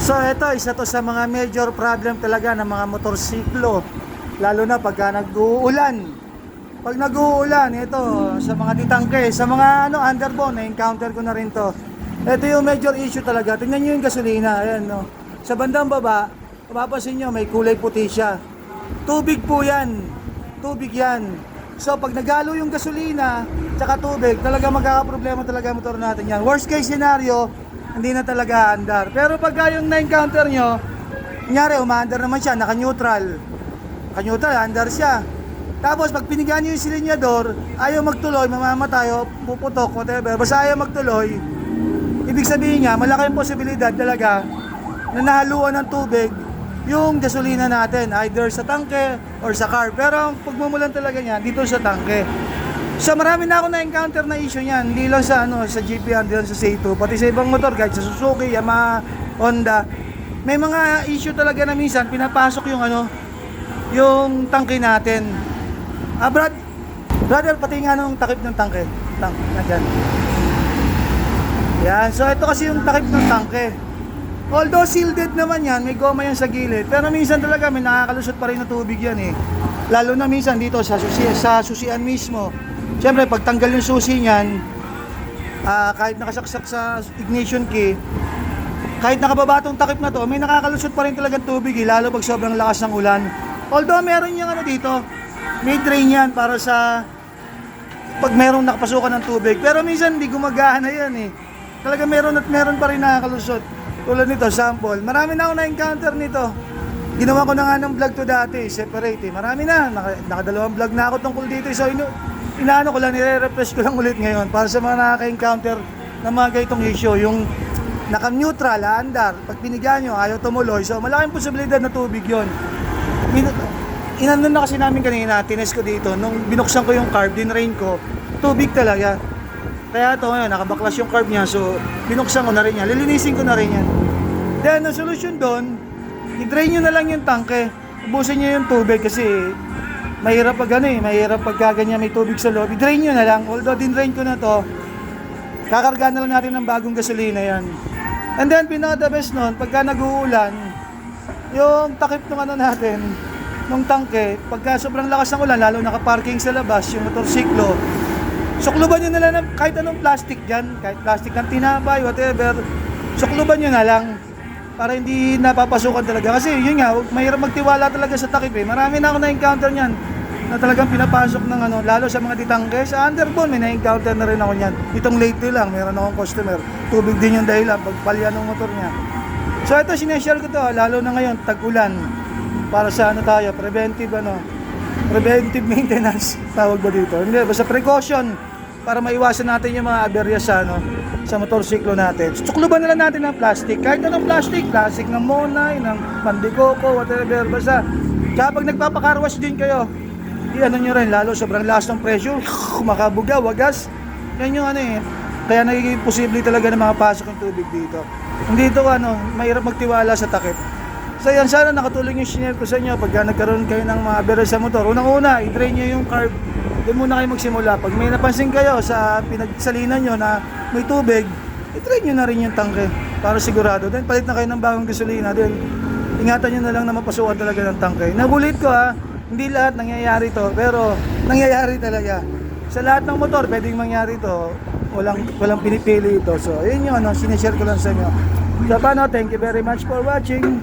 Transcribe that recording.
So ito, isa to sa mga major problem talaga ng mga motorsiklo. Lalo na pagka nag-uulan. Pag nag-uulan, ito, sa mga titangke, sa mga ano, underbone, na-encounter ko na rin to. Ito yung major issue talaga. Tingnan nyo yung gasolina. Ayan, no. Sa bandang baba, mapapansin nyo, may kulay puti siya. Tubig po yan. Tubig yan. So pag nagalo yung gasolina, tsaka tubig, talaga magkakaproblema talaga ang motor natin yan. Worst case scenario, hindi na talaga andar. Pero pagka yung na-encounter nyo, kunyari, umaandar naman siya, naka-neutral. Naka-neutral, andar siya. Tapos pag pinigaan nyo yung silinyador, ayaw magtuloy, mamamatay o puputok, whatever. Basta ayaw magtuloy, ibig sabihin niya, malaki yung posibilidad talaga na nahaluan ng tubig yung gasolina natin, either sa tangke or sa car. Pero ang pagmumulan talaga niya, dito sa tangke. So marami na ako na-encounter na issue niyan, hindi lang sa ano sa GPR, hindi lang sa C2, pati sa ibang motor, kahit sa Suzuki, Yamaha, Honda. May mga issue talaga na minsan pinapasok yung ano, yung tangke natin. Ah, Brad, brother, pati nga nung takip ng tangke. Tank, nandyan. Yan, so ito kasi yung takip ng tangke. Although shielded naman yan, may goma yan sa gilid. Pero minsan talaga may nakakalusot pa rin na tubig yan eh. Lalo na minsan dito sa, susi, sa susian mismo. Siyempre, pag tanggal yung susi niyan, ah, kahit nakasaksak sa ignition key, kahit nakababa tong takip na to, may nakakalusot pa rin talagang tubig eh, lalo pag sobrang lakas ng ulan. Although meron yung ano dito, may drain yan para sa pag merong nakapasukan ng tubig. Pero minsan hindi gumagana yan eh. Talaga meron at meron pa rin nakakalusot. Tulad nito, sample. Marami na ako na-encounter nito. Ginawa ko na nga ng vlog to dati, separate eh. Marami na, naka, nakadalawang vlog na ako tungkol dito. So, ino, inaano ko lang, nire-refresh ko lang ulit ngayon para sa mga nakaka-encounter ng mga ganitong issue. Yung naka-neutral, andar, pag binigyan nyo, ayaw tumuloy. So, malaking posibilidad na tubig yon. Min- Inano na kasi namin kanina, tines ko dito, nung binuksan ko yung carb, dinrain ko, tubig talaga. Kaya ito ngayon, nakabaklas yung carb niya, so binuksan ko na rin yan, lilinisin ko na rin yan. Then, ang solusyon doon, i-drain nyo na lang yung tangke, ubusin nyo yung tubig kasi mahirap pag ano eh, mahirap pag ganyan may tubig sa loob. I-drain nyo na lang, although dinrain ko na to, kakarga na lang natin ng bagong gasolina yan. And then, pinaka the best nun, pagka nag-uulan, yung takip ng ano natin, nung tangke, pagka sobrang lakas ng ulan, lalo nakaparking sa labas, yung motorsiklo, sukluban nyo na lang ng kahit anong plastic dyan, kahit plastic ng tinapay, whatever, sukluban nyo na lang para hindi napapasukan talaga. Kasi yun nga, mahirap magtiwala talaga sa takip eh. Marami na ako na-encounter niyan na talagang pinapasok ng ano, lalo sa mga ditangke. Sa underbone, may na-encounter na rin ako niyan. Itong lately lang, meron akong customer. Tubig din yung dahilan, pagpalya ng motor niya. So ito, sineshare ko to, lalo na ngayon, tag-ulan. Para sa ano tayo, preventive ano, preventive maintenance, tawag ba dito? Hindi, basta precaution para maiwasan natin yung mga aberya sa ano, sa motorsiklo natin. Sukluban na lang natin ng plastic. Kahit anong plastic, plastic ng Monay, ng Pandikoko, whatever, basta. Kaya pag nagpapakarwash din kayo, i-ano nyo rin, lalo sobrang lakas ng pressure, makabuga, wagas. Yan yung ano eh. Kaya nagiging posible talaga na makapasok yung tubig dito. Hindi ito ano, mahirap magtiwala sa takip. So yan, sana nakatulong yung share ko sa inyo pagka nagkaroon kayo ng mga aberya sa motor. Unang-una, i-drain nyo yung carb. Doon muna kayo magsimula. Pag may napansin kayo sa pinagsalinan nyo na may tubig, i-drain nyo na rin yung tangke para sigurado. Then palit na kayo ng bagong gasolina. Then ingatan nyo na lang na mapasukan talaga ng tangke. Nagulit ko ha, hindi lahat nangyayari to, pero nangyayari talaga. Sa lahat ng motor, pwedeng mangyari to. Walang, walang pinipili ito. So, yun yung ano, sinishare ko lang sa inyo. So, paano, thank you very much for watching.